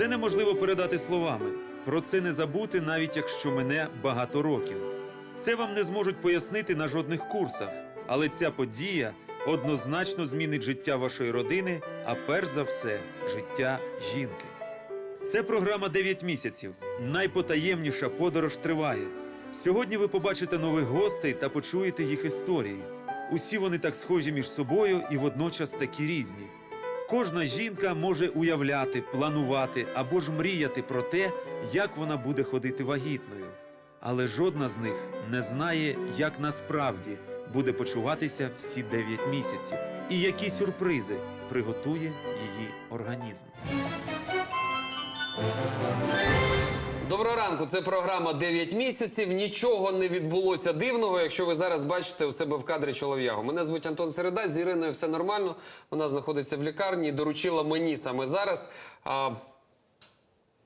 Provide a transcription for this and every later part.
Це неможливо передати словами. Про це не забути, навіть якщо мене багато років. Це вам не зможуть пояснити на жодних курсах, але ця подія однозначно змінить життя вашої родини, а перш за все, життя жінки. Це програма «9 місяців. Найпотаємніша подорож триває. Сьогодні ви побачите нових гостей та почуєте їх історії. Усі вони так схожі між собою і водночас такі різні. Кожна жінка може уявляти, планувати або ж мріяти про те, як вона буде ходити вагітною. Але жодна з них не знає, як насправді буде почуватися всі 9 місяців і які сюрпризи приготує її організм. Доброго ранку. Це програма «9 місяців. Нічого не відбулося дивного, якщо ви зараз бачите у себе в кадрі чолов'ягу. Мене звуть Антон Середа. З Іриною все нормально. Вона знаходиться в лікарні і доручила мені саме зараз а,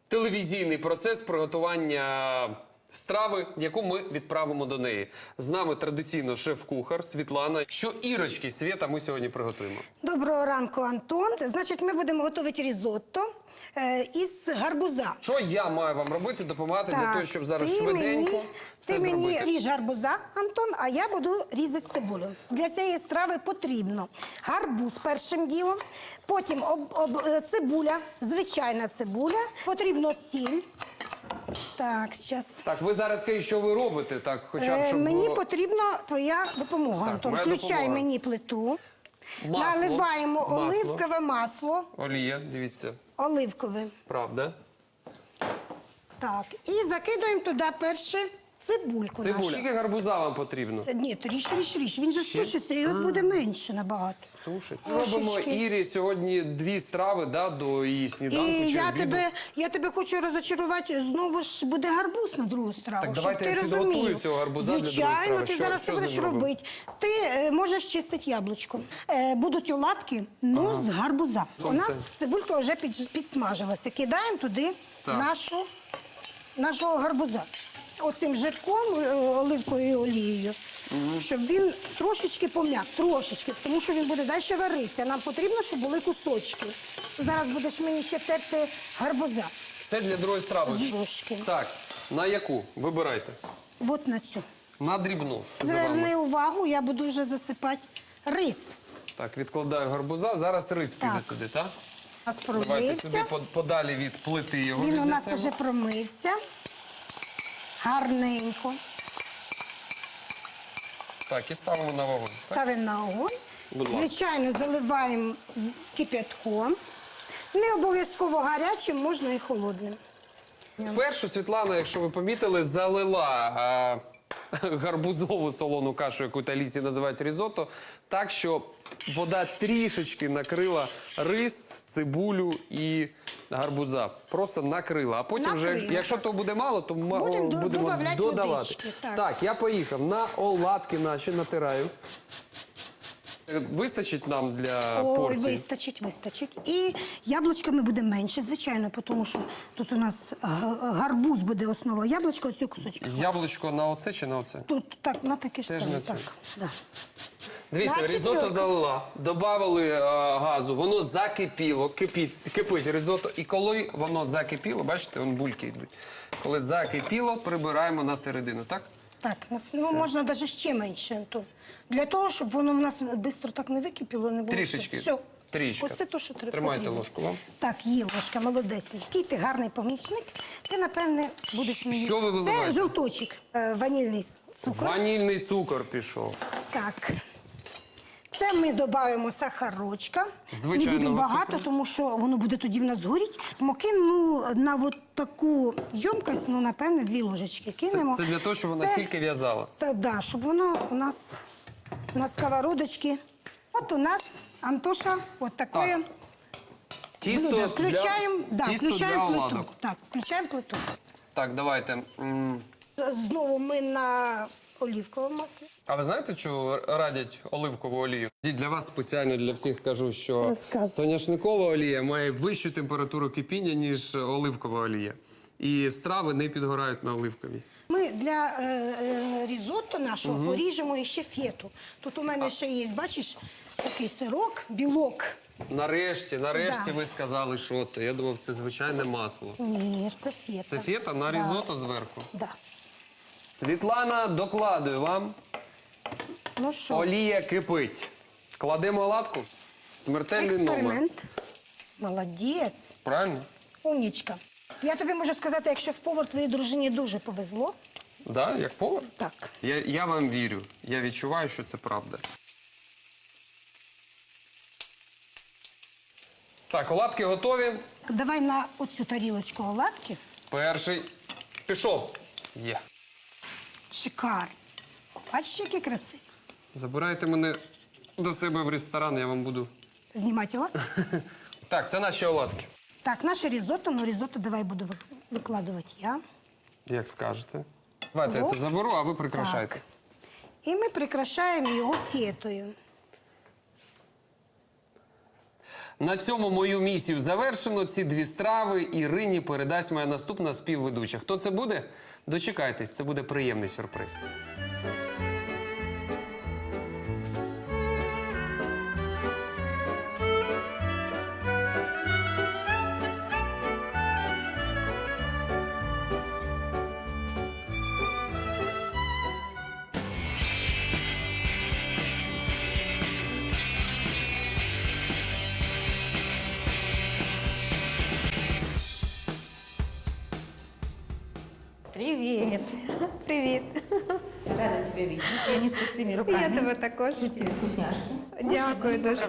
телевізійний процес приготування страви, яку ми відправимо до неї. З нами традиційно шеф-кухар Світлана. Що ірочки Свята ми сьогодні приготуємо? Доброго ранку, Антон. Значить, ми будемо готувати різотто е, із гарбуза. Що я маю вам робити, допомагати для того, щоб зараз ти швиденько мені, все ти мені ріж гарбуза, Антон, а я буду різати цибулю. Для цієї страви потрібно гарбуз першим ділом, потім об, об, е, цибуля, звичайна цибуля, потрібно сіль. Так, зараз. Так, ви зараз скажіть, що ви робите, так, хоча б Е, щоб мені було... потрібна твоя допомога, Так, Антон. моя Включай допомога. мені плиту. Масло. Наливаємо Масло. оливкове масло. Олія, дивіться, Оливкове. правда. Так. І закидуємо туди перше цибульку Цибуля. нашу. Скільки гарбуза вам потрібно? Ні, то ріж, ріж, ріж. Він же Ще? стушиться, і от буде менше набагато. Тушить. Трошечки. Робимо Ірі сьогодні дві страви да, до її сніданку І чи я обіду. тебе, я тебе хочу розочарувати, знову ж буде гарбуз на другу страву. Так, щоб давайте ти я підготую розумів. цього гарбуза для другої Звичайно, страви. ти Що- зараз що це з ним будеш робимо? робити. Ти е, можеш чистити яблучко. Е, будуть оладки, ну з гарбуза. У нас цибулька вже під, підсмажилася. Кидаємо туди нашу, нашого гарбуза. Оцим жирком, е, оливкою олією. Щоб він трошечки пом'як, трошечки, тому що він буде далі варитися. Нам потрібно, щоб були кусочки. Зараз будеш мені ще терти гарбуза. Це для другої страви. Трошки. Так, на яку? Вибирайте. От на цю. На дрібну. за вами. Зверни увагу, я буду вже засипати рис. Так, відкладаю гарбуза. Зараз рис піде Так. туди, так? Давайте сюди промився. под- подалі від плити його Він у нас віднесемо. вже промився. Гарненько. Так, і ставимо на вогонь. Так? Ставимо на огонь. Будь ласка. Звичайно, заливаємо кип'ятком. Не обов'язково гарячим, можна і холодним. Спершу Світлана, якщо ви помітили, залила а, гарбузову солону кашу, яку італійці називають різотто, так що вода трішечки накрила рис, цибулю і гарбуза. Просто накрила. А потім вже, Накрила, якщо то буде мало, то ма- Будемо до- будемо добавляти додавати. водички, так. так, я поїхав на оладки наші натираю. Вистачить нам для Ой, порції? вистачить, вистачить. І яблучками буде менше, звичайно, тому що тут у нас га- гарбуз буде основа. Яблучко оцю кусочки. Яблучко на оце чи на оце? Тут так, на таке ж Теж саме. на цю. Так, да. Дивіться, Значить, ризотто залила, додали е, газу, воно закипіло, кипить, кипить ризотто. І коли воно закипіло, бачите, вон бульки йдуть. Коли закипіло, прибираємо на середину, так? Так, нас- ну, можна навіть ще менше, Антон. Для того, щоб воно в нас швидко так не википіло, не було. Трішечки. Все. Трішки. Оце то, що треба. Тримайте потрібно. ложку вам. Так, є ложка, молодець. Який ти гарний помічник. Ти, напевне, будеш мені. Що ви виливаєте? Це жовточок, е, ванільний цукор. Ванільний цукор пішов. Так. Це ми додаємо сахарочка. Звичайного Не буде багато, цукру. тому що воно буде тоді в нас горіть. Муки, ну, на от таку ємкость, ну, напевне, дві ложечки Це, кинемо. це для того, щоб вона Це- тільки в'язала. Та, да, щоб воно у нас на сковородочці. От у нас, Антоша, от таке Так. Тісто блюдо. Включаємо, для, да, тісто включаємо для плиту. оладок. Так, включаємо плиту. Так, давайте. М, Знову ми на олівковому маслі. А ви знаєте, що радять оливкову олію? І для вас спеціально для всіх кажу, що Розказуй. соняшникова олія має вищу температуру кипіння, ніж оливкова олія. І страви не підгорають на оливковій. Ми для е, е, різотто нашого поріжемо ще фету. Тут у мене ще є, бачиш, такий сирок, білок. Нарешті, нарешті Да. ви сказали, що це. Я думав, це звичайне масло. Ні, це фета. Це фета на Да. різото зверху. Да. Світлана, докладую вам. Ну що, Олія кипить. Кладемо оладку. Смертельний номер. експеримент. Молодець. Правильно? Умнічка. Я тобі можу сказати, якщо в повар твоїй дружині дуже повезло, Да, як повар? так. Я, я вам вірю. Я відчуваю, що це правда. Так, оладки готові. Давай на оцю тарілочку оладки. Перший пішов. Є. Шикарно. Бачиш, які красиві. Забирайте мене до себе в ресторан, я вам буду. Знімати оладки. Так, це наші оладки. Так, наше різотто, ну різотто давай буду викладувати я. Як скажете. Давайте я це заберу, а ви прикрашайте. так. І ми прикрашаємо його фетою. На цьому мою місію завершено. Ці дві страви Ірині передасть моя наступна співведуча. Хто це буде? Дочекайтесь, це буде приємний сюрприз. С Я тебе також. Дякую дуже.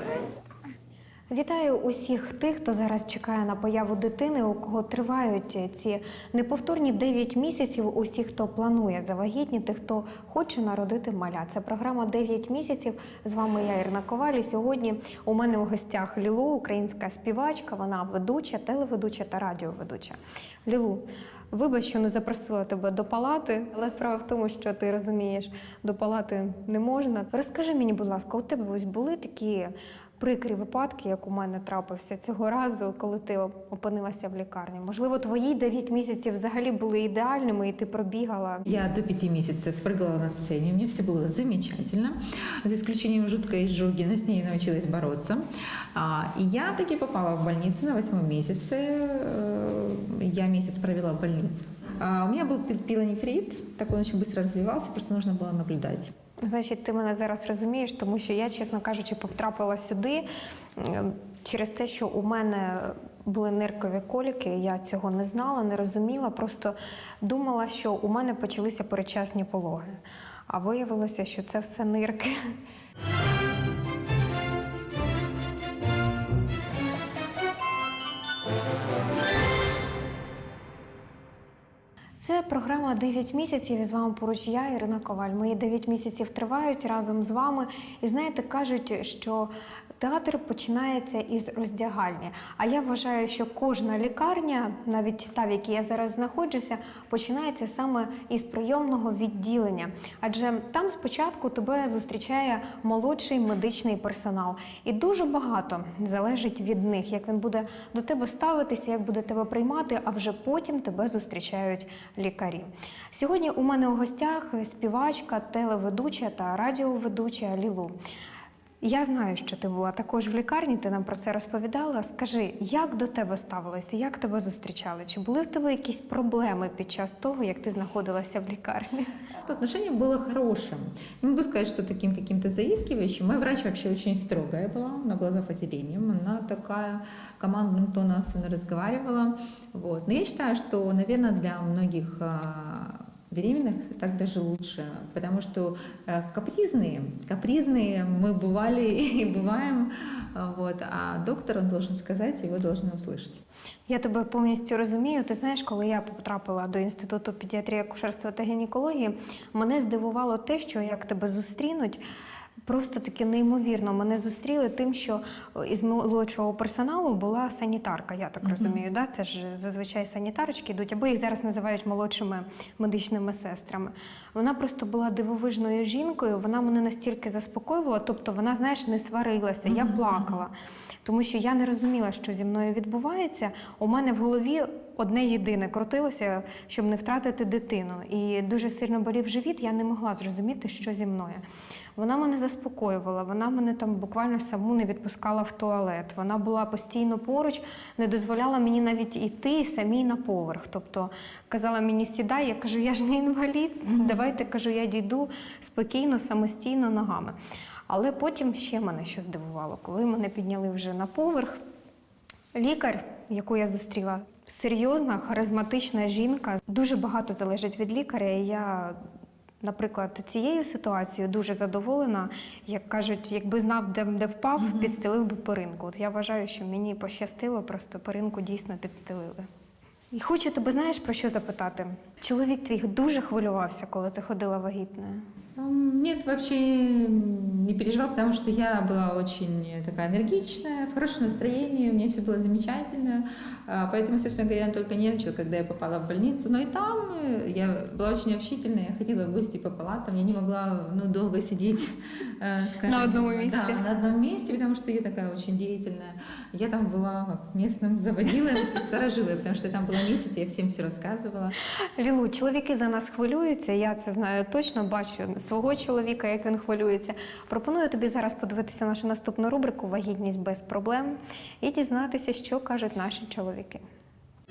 Вітаю усіх тих, хто зараз чекає на появу дитини, у кого тривають ці неповторні 9 місяців. Усі, хто планує завагітніти, хто хоче народити маля. Це програма «9 місяців. З вами я Ірина Коваль. І сьогодні у мене у гостях Лілу, українська співачка. Вона ведуча, телеведуча та радіоведуча. Лілу, вибач, що не запросила тебе до палати, але справа в тому, що ти розумієш, до палати не можна. Розкажи мені, будь ласка, у тебе ось були такі прикрі випадки, як у мене трапився цього разу, коли ти опинилася в лікарні. Можливо, твої 9 місяців взагалі були ідеальними, і ти пробігала. Я до пяти месяцев прыгала на сцене, у меня все было замечательно, за исключением жуткой изжоги, но с ней научилась бороться. А, И я таки попала в больницу на восьмом месяце, Э, я месяц провела в больнице. А, У меня был пи- пилонефрит, так он очень быстро развивался, просто нужно было наблюдать. Значить, ти мене зараз розумієш, тому що я, чесно кажучи, потрапила сюди через те, що у мене були ниркові коліки. Я цього не знала, не розуміла. Просто думала, що у мене почалися передчасні пологи. А виявилося, що це все нирки. Це програма «9 місяців. І з вами поруч я, Ірина Коваль. Мої 9 місяців тривають разом з вами. І знаєте, кажуть, що театр починається із роздягальні. А я вважаю, що кожна лікарня, навіть та, в якій я зараз знаходжуся, починається саме із прийомного відділення. Адже там спочатку тебе зустрічає молодший медичний персонал. І дуже багато залежить від них, як він буде до тебе ставитися, як буде тебе приймати, а вже потім тебе зустрічають лікарі. Сьогодні у мене у гостях співачка, телеведуча та радіоведуча Лілу. Я знаю, що ти була також в лікарні, ти нам про це розповідала. Скажи, як до тебе ставилися, як тебе зустрічали? Чи були в тебе якісь проблеми під час того, як ти знаходилася в лікарні? То отношение было хорошим. Не могу сказать, что таким каким-то заискивающим. Моя врач вообще очень строгая была, она была зав. отделением, она такая командным тоном со мной разговаривала. Вот. Но я считаю, что, наверное, для многих а, беременных так даже лучше, потому что э, капризные, капризные мы бывали и бываем, а, вот, а доктор, он должен сказать, его должны услышать. Я тебе повністю розумію. Ти знаєш, коли я потрапила до інституту педіатрії, акушерства та гінекології, мене здивувало те, що як тебе зустрінуть. Просто таки неймовірно. Мене зустріли тим, що із молодшого персоналу була санітарка. Я так розумію. Да? Це ж зазвичай санітарочки йдуть, або їх зараз називають молодшими медичними сестрами. Вона просто була дивовижною жінкою. Вона мене настільки заспокоювала, тобто вона, знаєш, не сварилася. Я плакала. Тому що я не розуміла, що зі мною відбувається. У мене в голові одне єдине крутилося, щоб не втратити дитину. І дуже сильно болів живіт, я не могла зрозуміти, що зі мною. Вона мене заспокоювала, вона мене там буквально саму не відпускала в туалет. Вона була постійно поруч, не дозволяла мені навіть іти самій на поверх. Тобто казала мені сідай, я кажу, я ж не інвалід. Давайте кажу, я дійду спокійно, самостійно ногами. Але потім ще мене що здивувало, коли мене підняли вже на поверх. Лікар, яку я зустріла, серйозна, харизматична жінка. Дуже багато залежить від лікаря. І я, наприклад, цією ситуацією дуже задоволена. Як кажуть, якби знав, де, де впав, підстелив би перинку. От я вважаю, що мені пощастило, просто перинку дійсно підстелили. І хочу тебе, знаєш, про що запитати? Чоловік твій дуже хвилювався, коли ти ходила вагітною. М, Нет, вообще не переживал, потому что я была очень такая энергичная, в хорошем настроении, у меня все было замечательно. А, Поэтому, собственно говоря, я только нервничала, когда я попала в больницу. Но и там э, я была очень общительная, я ходила в гости по палатам, я не могла ну, долго сидеть, э, скажем. На одном месте. Да, на одном месте, потому что я такая очень деятельная. Я там была как местным заводилой и сторожилой, потому что я там была месяц, я всем все рассказывала. Лілу, чоловіки за нас хвилюються. Я це знаю точно, бачу свого чоловіка, як він хвилюється. Пропоную тобі зараз подивитися нашу наступну рубрику Вагітність без проблем і дізнатися, що кажуть наші чоловіки.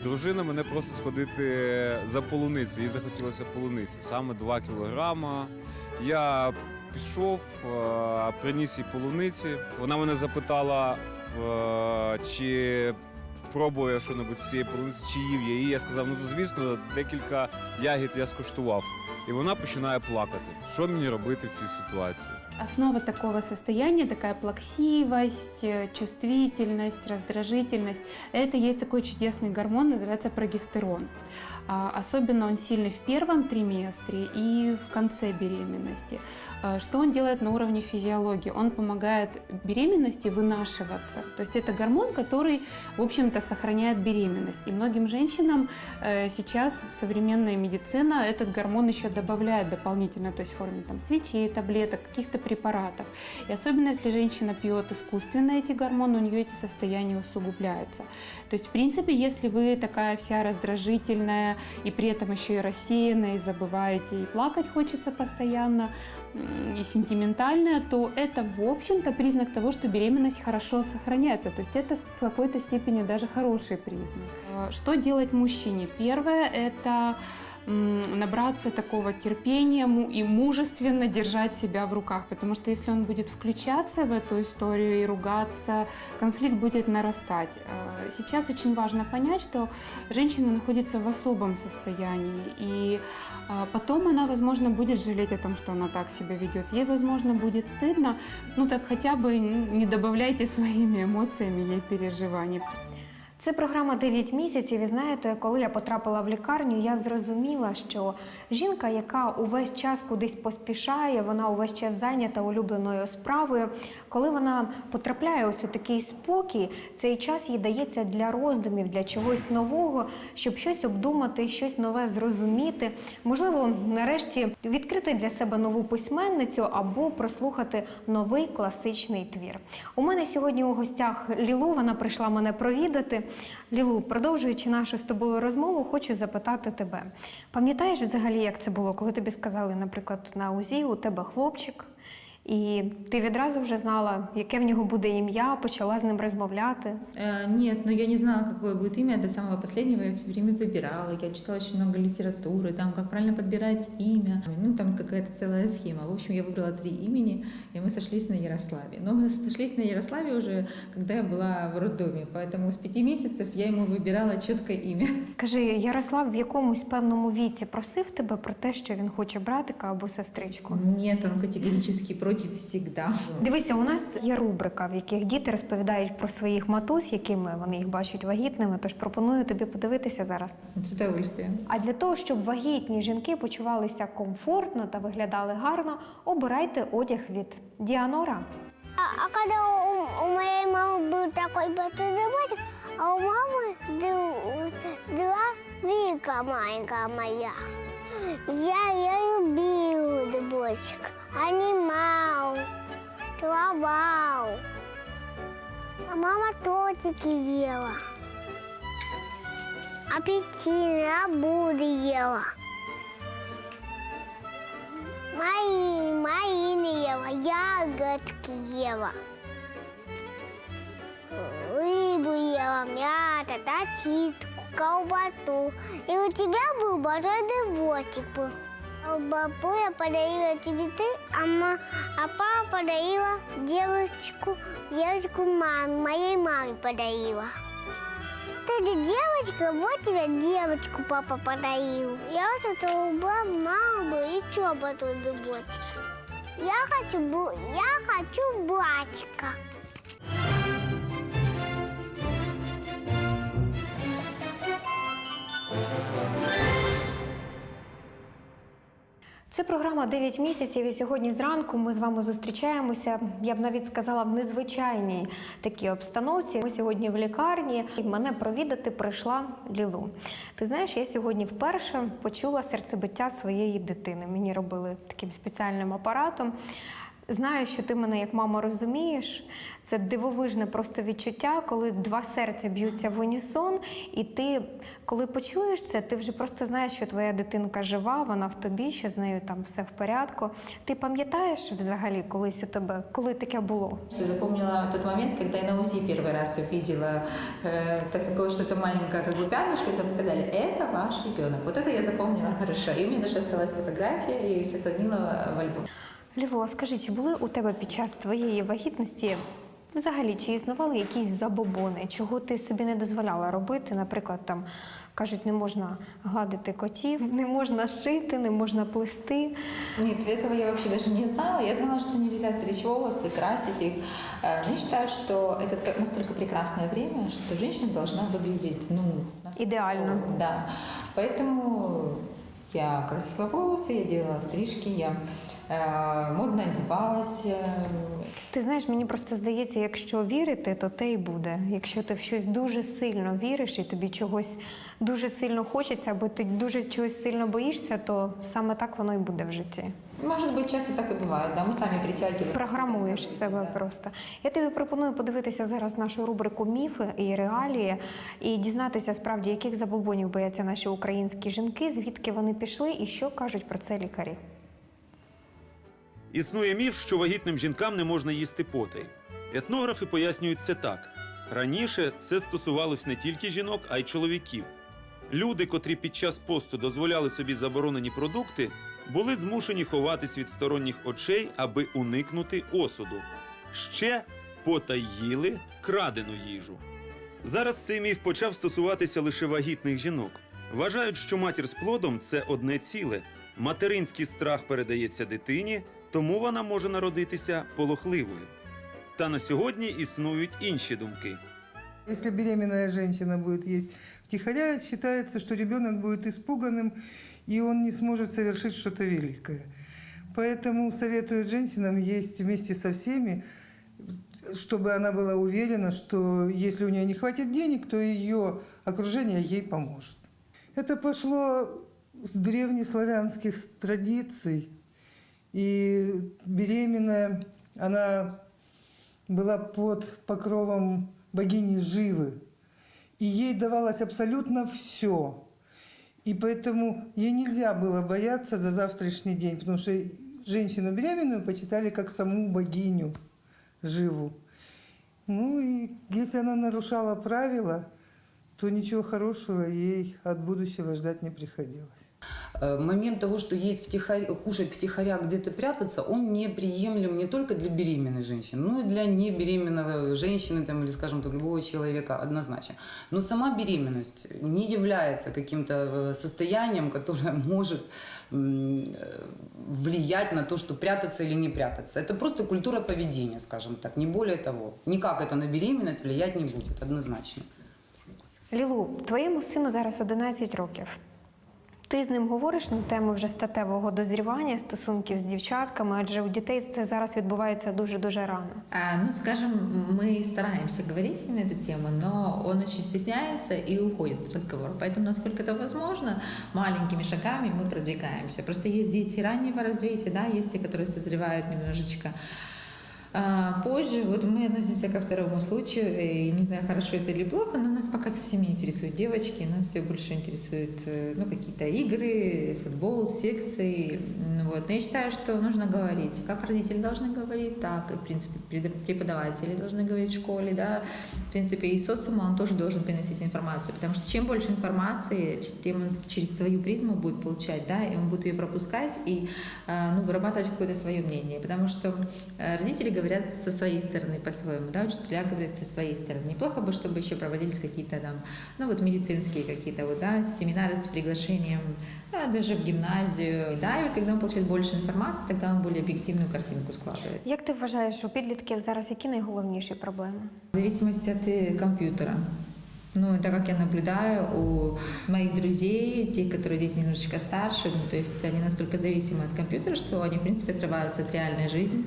Дружина мене просить сходити за полуницю. Їй захотілося полуниці. Саме 2 кілограма. Я пішов, е, приніс їй полуниці. Вона мене запитала, е, чи пробує щось з цієї полуниці, чи їв я її. Я сказав, ну звісно, декілька ягід я скуштував. І вона починає плакати. Що мені робити в цій ситуації? Основа такого состояния, такая плаксивость, э, чувствительность, раздражительность, это есть такой чудесный гормон, называется прогестерон. А, Особенно он сильный в первом триместре и в конце беременности. А, Что он делает на уровне физиологии? Он помогает беременности вынашиваться. То есть это гормон, который, в общем-то, сохраняет беременность. И многим женщинам э, сейчас современная медицина этот гормон еще добавляет дополнительно, то есть в форме там, свечей, таблеток, каких-то препаратов. И особенно если женщина пьет искусственно эти гормоны, у нее эти состояния усугубляются. То есть, в принципе, если вы такая вся раздражительная и при этом еще и рассеянная, и забываете, и плакать хочется постоянно, и сентиментальная, то это, в общем-то, признак того, что беременность хорошо сохраняется. То есть это в какой-то степени даже хороший признак. Э, Что делать мужчине? Первое – это набраться такого терпения и мужественно держать себя в руках, потому что если он будет включаться в эту историю и ругаться, конфликт будет нарастать. Э, Сейчас очень важно понять, что женщина находится в особом состоянии, и а, потом она, возможно, будет жалеть о том, что она так себя ведет. Ей, возможно, будет стыдно, ну так хотя бы не добавляйте своими эмоциями ей переживаний. Це програма «9 місяців. І знаєте, коли я потрапила в лікарню, я зрозуміла, що жінка, яка увесь час кудись поспішає, вона увесь час зайнята улюбленою справою. Коли вона потрапляє ось у такий спокій, цей час їй дається для роздумів, для чогось нового, щоб щось обдумати, щось нове зрозуміти. Можливо, нарешті відкрити для себе нову письменницю або прослухати новий класичний твір. У мене сьогодні у гостях Лілу. Вона прийшла мене провідати. Лілу, продовжуючи нашу з тобою розмову, хочу запитати тебе. Пам'ятаєш взагалі, як це було, коли тобі сказали, наприклад, на УЗІ у тебе хлопчик, і ти відразу вже знала, яке в нього буде ім'я, почала з ним розмовляти. Э, Нет, но я не знала, какое будет имя до самого последнего. Я все время выбирала. Я читала очень много литературы, там, как правильно подбирать имя. Ну, там какая-то целая схема. В общем, я выбрала три имени, и мы сошлись на Ярославе. Но мы сошлись на Ярославе уже, когда я была в роддоме. Поэтому с пяти месяцев я ему выбирала четкое имя. Скажи, Ярослав в якомусь певному віці просив тебе про те, що він хоче братика або сестричку? Нет, он категорически против всегда. Дивися, у нас є рубрика, в яких діти розповідають про своїх матусь, якими вони їх бачать вагітними. Тож пропоную тобі подивитися зараз. С удовольствием. А для того, щоб вагітні жінки почувалися комфортно та виглядали гарно, обирайте одяг від Діанора. А, а когда у, у моей мамы был такой большой животик, а у мамы д- два Вика маленькая моя. Я, я любил дубочек, анимал, плавал. А мама тортики ела. апельсины, абуды ела. Мои, малины ела, ягодки ела. Рыбу ела, мята, тачитку, колбасу. И у тебя был большой был. А Бабуля подарила цветы, а, ма- а папа подарила девочку, девочку маме, моей маме подарила. Ты девочка, вот тебе девочку папа подарил. Я вот это убрал маму и что потом думать? Я хочу, я хочу братика. Це програма «9 місяців. І сьогодні зранку ми з вами зустрічаємося. Я б навіть сказала в незвичайній такій обстановці. Ми сьогодні в лікарні, і мене провідати прийшла Лілу. Ти знаєш, я сьогодні вперше почула серцебиття своєї дитини. Мені робили таким спеціальним апаратом. Знаю, що ти мене як мама розумієш. Це дивовижне просто відчуття, коли два серця б'ються в унісон, і ти, коли почуєш це, ти вже просто знаєш, що твоя дитинка жива, вона в тобі, що з нею там все в порядку. Ти пам'ятаєш взагалі колись у тебе, коли таке було? Я запомнила тот момент, когда я на УЗИ первый раз увидела э, так, такое что-то маленькое как бы пятнышко, и там показали, это ваш ребенок. Вот это я запомнила хорошо. И у меня даже осталась фотография, я ее сохранила в альбом. Ліло, а скажи, чи були у тебе під час твоєї вагітності взагалі чи існували якісь забобони, чого ти собі не дозволяла робити? Наприклад, там кажуть, не можна гладити котів, не можна шити, не можна плести. Нет, этого я вообще даже не знала. Я знала, что нельзя стричь волосы, красить их. Э, Но я считаю, что это так- настолько прекрасное время, что женщина должна выглядеть, ну, на все Идеально. сто. Да. Поэтому я красила волосы, я делала стрижки, я э, модно одевалась. э, Ти знаєш, мені просто здається, якщо вірити, то те й буде. Якщо ти в щось дуже сильно віриш і тобі чогось дуже сильно хочеться, або ти дуже чогось сильно боїшся, то саме так воно і буде в житті. Может быть, часто так и бывает, да, мы сами притягиваем. Програмуєш какие-то себе события, да. просто. Я тобі пропоную подивитися зараз нашу рубрику Міфи і реалії і дізнатися справді, яких забобонів бояться наші українські жінки, звідки вони пішли і що кажуть про це лікарі. Існує міф, що вагітним жінкам не можна їсти потай. Етнографи пояснюють це так: раніше це стосувалось не тільки жінок, а й чоловіків. Люди, котрі під час посту дозволяли собі заборонені продукти, були змушені ховатись від сторонніх очей, аби уникнути осуду. Ще потай їли крадену їжу. Зараз цей міф почав стосуватися лише вагітних жінок. Вважають, що матір з плодом це одне ціле. Материнський страх передається дитині, тому вона може народитися полохливою. Та на сьогодні існують інші думки. Если беременная женщина будет есть втихаря, считается, что ребенок будет испуганным, и он не сможет совершить что-то великое. Поэтому советуют женщинам есть вместе со всеми, чтобы она была уверена, что если у нее не хватит денег, то ее окружение ей поможет. Это пошло с древнеславянских традиций. и беременная, она была под покровом богини Живы. И ей давалось абсолютно все. И поэтому ей нельзя было бояться за завтрашний день, потому что женщину беременную почитали как саму богиню Живу. Ну и если она нарушала правила, то ничего хорошего ей от будущего ждать не приходилось. Э, Момент того, что есть втихаря, кушать втихаря, где-то прятаться, он неприемлем не только для беременной женщины, но и для небеременного женщины там, или, скажем так, любого человека однозначно. Но сама беременность не является каким-то э, состоянием, которое может э, влиять на то, что прятаться или не прятаться. Это просто культура поведения, скажем так, не более того. Никак это на беременность влиять не будет, однозначно. Лілу, твоєму сину зараз 11 років. Ти з ним говориш на тему вже статевого дозрівання, стосунків з дівчатками, адже у дітей це зараз відбувається дуже дуже рано. А, ну, скажем, мы стараемся говорить с ним на эту тему, но он очень стесняется и уходит от разговора. Поэтому, насколько это возможно, маленькими шагами мы продвигаемся. Просто есть дети раннего развития, да, есть те, которые созревают немножечко А, Позже, вот мы относимся ко второму случаю, и не знаю, хорошо это или плохо, но нас пока совсем не интересуют девочки, нас все больше интересуют э, ну, какие-то игры, футбол, секции. Вот. Но я считаю, что нужно говорить. Как родители должны говорить, так и, в принципе, преподаватели должны говорить в школе, да. Принципе, и социум, он тоже должен приносить информацию, потому что чем больше информации, тем он через свою призму будет получать, да, и он будет ее пропускать и э, ну, вырабатывать какое-то свое мнение, потому что э, родители говорят со своей стороны по-своему, да, учителя говорят со своей стороны. Неплохо бы, чтобы еще проводились какие-то там, ну вот медицинские какие-то вот, да, семинары с приглашением, а, даже в гимназию, да, и вот когда он получает больше информации, тогда он более объективную картинку складывает. Як ти вважаєш, у підлітків зараз які найголовніші проблеми? В зависимости от э, компьютера. Ну, так как я наблюдаю у моих друзей, те, которые дети немножечко старше, ну, то есть они настолько зависимы от компьютера, что они, в принципе, отрываются от реальной жизни.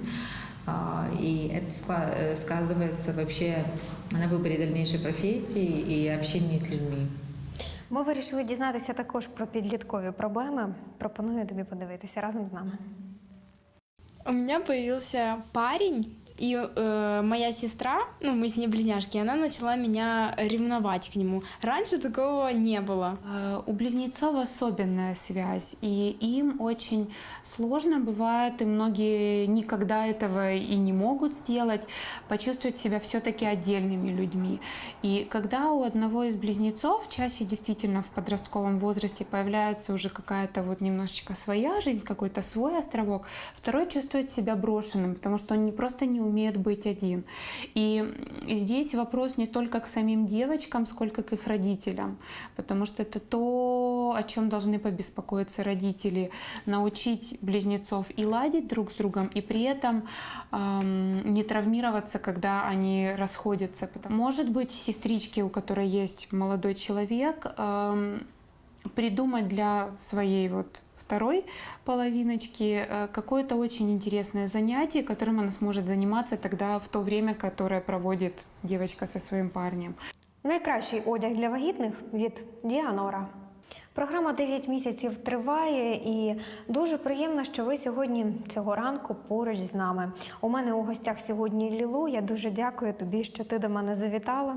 А, И это скла- э, сказывается вообще на выборе дальнейшей профессии и общении с людьми. Ми вирішили дізнатися також про підліткові проблеми. Пропоную тобі подивитися разом з нами. У меня появился парень, и э, моя сестра, ну мы с ней близняшки, она начала меня ревновать к нему. Раньше такого не было. Э, У близнецов особенная связь, и им очень сложно бывает, и многие никогда этого и не могут сделать, почувствовать себя все-таки отдельными людьми. И когда у одного из близнецов чаще действительно в подростковом возрасте появляется уже какая-то вот немножечко своя жизнь, какой-то свой островок, второй чувствует себя брошенным, потому что он не просто не умеет быть один. И здесь вопрос не столько к самим девочкам, сколько к их родителям, потому что это то, о чем должны побеспокоиться родители, научить близнецов и ладить друг с другом, и при этом эм, не травмироваться, когда они расходятся. Может быть, сестрички, у которой есть молодой человек, эм, придумать для своей вот второй половиночки э, какое-то очень интересное занятие, которым она сможет заниматься тогда в то время, которое проводит девочка со своим парнем. Найкращий одяг для вагітних від Діанора. Програма «9 місяців триває, і дуже приємно, що ви сьогодні цього ранку поруч з нами. У мене у гостях сьогодні Лілу. Я дуже дякую тобі, що ти до мене завітала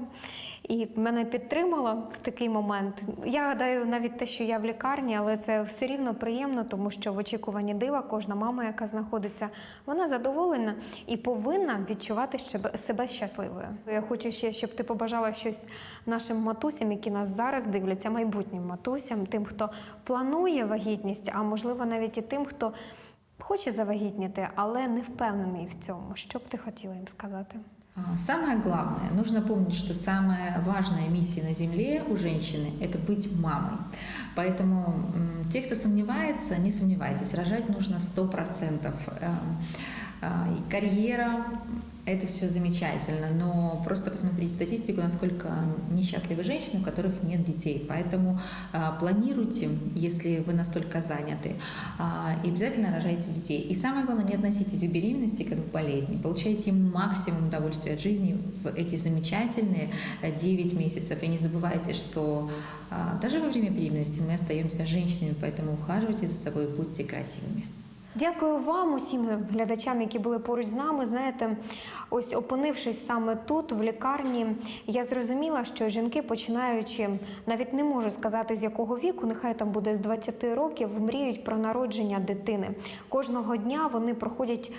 і мене підтримала в такий момент. Я гадаю, навіть те, що я в лікарні, але це все рівно приємно, тому що в очікуванні дива кожна мама, яка знаходиться, вона задоволена і повинна відчувати себе щасливою. Я хочу ще, щоб ти побажала щось нашим матусям, які нас зараз дивляться, майбутнім матусям, тим, хто планує вагітність, а можливо навіть і тим, хто хоче завагітніти, але не впевнений в цьому. Що б ти хотіла їм сказати? А, Самое главное, нужно помнить, что самая важная миссия на Земле у женщины – это быть мамой. Поэтому м, те, кто сомневается, не сомневайтесь, рожать нужно 100%. Эм, а, и Карьера – это все замечательно, но просто посмотрите статистику, насколько несчастливы женщины, у которых нет детей. Поэтому а, планируйте, если вы настолько заняты, а, и обязательно рожайте детей. И самое главное, не относитесь к беременности как к болезни. Получайте максимум удовольствия от жизни в эти замечательные э, 9 месяцев. И не забывайте, что а, даже во время беременности мы остаемся женщинами, поэтому ухаживайте за собой, будьте красивыми. Дякую вам, усім глядачам, які були поруч з нами. Знаєте, ось опинившись саме тут, в лікарні, я зрозуміла, що жінки, починаючи, навіть не можу сказати з якого віку, нехай там буде з 20 років, мріють про народження дитини. Кожного дня вони проходять.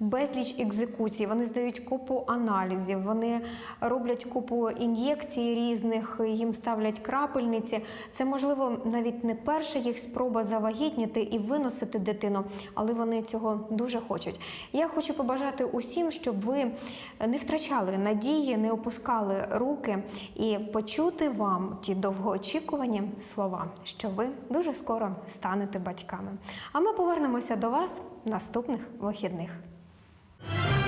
Безліч екзекуцій, вони здають купу аналізів, вони роблять купу ін'єкцій різних, їм ставлять крапельниці. Це можливо навіть не перша їх спроба завагітніти і виносити дитину, але вони цього дуже хочуть. Я хочу побажати усім, щоб ви не втрачали надії, не опускали руки і почути вам ті довгоочікувані слова, що ви дуже скоро станете батьками. А ми повернемося до вас наступних вихідних. Bye.